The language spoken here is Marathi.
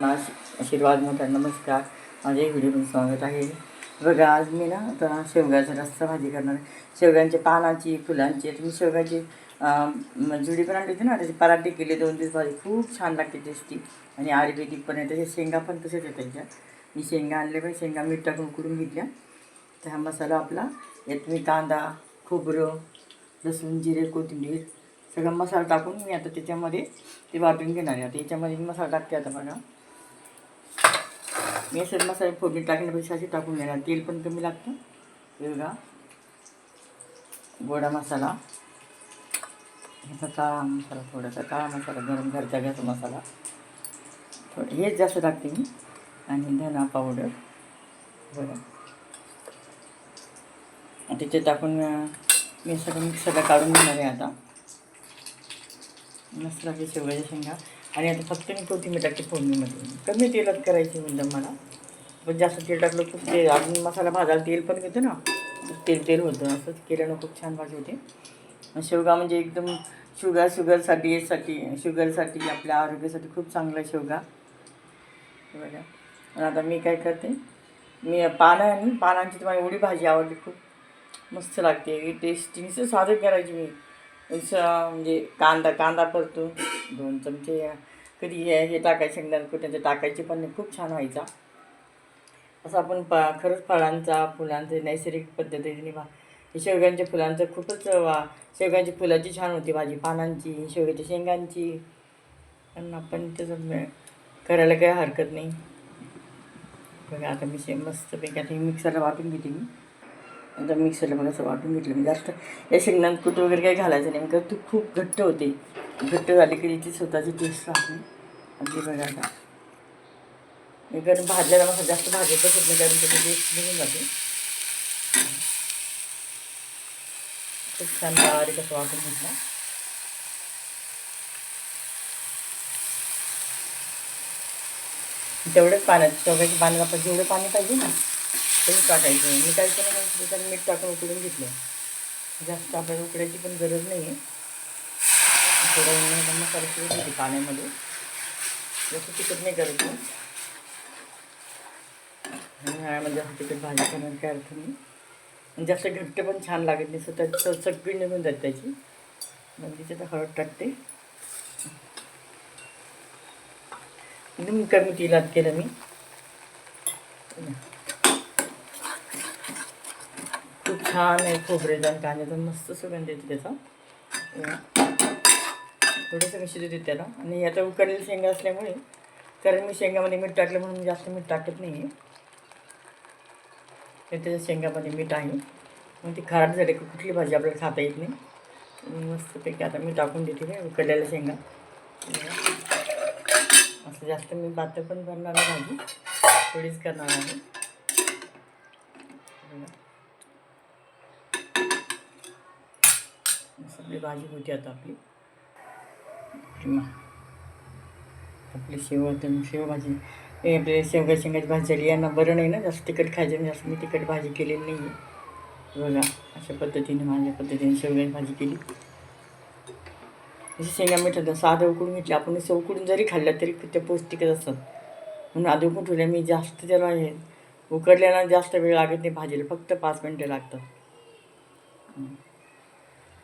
आश- आशीर्वाद मोठा नमस्कार. माझ्या व्हिडिओमध्ये स्वागत आहे. बघा आज मी ना आता शेवगाचा रस्सा भाजी करणार आहे. शेवग्यांच्या पानाची फुलांची आता मी शेवगाची जुडी पण आणली होती ना त्याचे पराठे केले दोन दिवस भाजी खूप छान लागते टेस्टी आणि आयुर्वेदिक पण आहे त्याचे शेंगा पण तसेच आहे त्याच्यात मी शेंगा आणले पण शेंगा मीठ टाकून उकडून घेतल्या. तर हा मसाला आपला यात मी कांदा खोबरं लसूण जिरे कोथिंबीर सगळा मसाला टाकून मी आता त्याच्यामध्ये ते वाटून घेणार आहे. आता याच्यामध्ये मी मसाला टाकते आता बघा. मी सर मसाले फोडणी टाकण्यापेक्षा असे टाकून घेणार. तेल पण कमी लागतं. हे गोडा मसाला. ह्याचा काळा मसाला थोडासा काळा मसाला गरम घरचा घ्यायचा मसाला. थोडं हेच जास्त टाकते मी. आणि धना पावडर बरं तिथे टाकून मी सगळं मिक्सरला काढून घेणार आहे आता. मस्त लागते शेवगाच्या शेंगा. आणि आता फक्त मी कोथिंबीर टाकते फोडणीमध्ये कमी तेलात करायची म्हणजे मला. पण जास्त तेल टाकलं खूप तेल अजून मसाला भाजायला तेल पण घेतो ना. खूप तेल तेल होतं. असंच केल्यानं खूप छान भाजी होते. शेवगा म्हणजे एकदम शुगर शुगरसाठी यासाठी शुगरसाठी आपल्या आरोग्यासाठी खूप चांगला आहे शेवगा बघा. आणि आता मी काय करते? मी पानं आणि पानांची तुम्हाला एवढी भाजी आवडली खूप मस्त लागते. टेस्टी नुसतं साधं करायची मी. असं म्हणजे कांदा कांदा परतून दोन चमचे कधी हे हे टाकायचे शेंगदाणे कुठे टाकायचे पण नाही, खूप छान व्हायचा. असं आपण प खरंच फळांचा फुलांचे नैसर्गिक पद्धतीने भा हे शेवग्यांच्या फुलांचं खूपच वा शेवग्यांच्या फुलाची छान होती भाजी. पानांची शेवग्याच्या शेंगांची. पण आपण त्याचं करायला काही हरकत नाही. बघा आता मी शे मस्तपैकी आता मिक्सरला वाटून घेते मी. आता मिक्सरला बघा असं वाटून घेतलं. मी जास्त या शेंगदाण कुठ वगैरे काही घालायचं नाही. कारण ती खूप घट्ट होते. घट्ट झाली की तिची स्वतःची टेस्ट राहते. अगदी बघा आता. कारण भाजलेला मसाला जास्त भाजत बसत नाही कारण त्याची टेस्ट निघून जाते. खूप छान बारीक असं वाटून घेतला. तेवढंच पाण्यात शेवग्याच्या पाण्यात आपण जेवढं पाणी पाहिजे ना तेच टाकायचं मी काय केलं नाही त्याच्यात मीठ टाकून उकडून घेतलं. जास्त आपल्याला उकडायची पण गरज नाही आहे थोडा वेळ मसाला शिवत होते पाण्यामध्ये. जास्त तिखट नाही करायचं उन्हाळ्यामध्ये जास्त तिखट भाजी करणार काय अर्थ नाही. जास्त घट्ट पण छान लागत नाही स्वतः सगळी निघून जाते त्याची. मग तिच्यात हळद टाकते. एकदम कमी तेलात केलं मी. खूप छान आहे खोबरेचा आणि कांद्याचा मस्त सुगंध येते त्याचा. थोडंसं मिश्र देते त्याला. आणि याचा उकडलेली शेंगा असल्यामुळे कारण मी शेंगामध्ये मीठ टाकलं म्हणून मी जास्त मीठ टाकत नाही आहे तर त्याच्या शेंगामध्ये मीठ आहे. मग ती खारट झाली की कुठली भाजी आपल्याला खाता येत नाही. मस्तपैकी आता मी टाकून देते काय उकडलेल्या शेंगा. असं जास्त मी पातळ पण करणार नाही भाजी. थोडीच करणार आहे. आपली भाजी होती आता आपली. किंवा आपली शेव तर शेवभाजी हे आपले शेवगा शेंगाची भाजी झाली यांना बरं नाही ना जास्त तिखट खायचं नाही जास्त मी तिखट भाजी केलेली नाही आहे बघा अशा पद्धतीने माझ्या पद्धतीने शेवग्याची भाजी केली. जसे शेंगा मिठात साधं उकडून घेतलं. आपण असं उकडून जरी खाल्लं तरी ते पौष्टिकच असतात. म्हणून आधी उकडून ठेवल्या मी जास्त त्याला हे उकडल्यानं जास्त वेळ लागत नाही भाजीला. फक्त पाच मिनटं लागतात.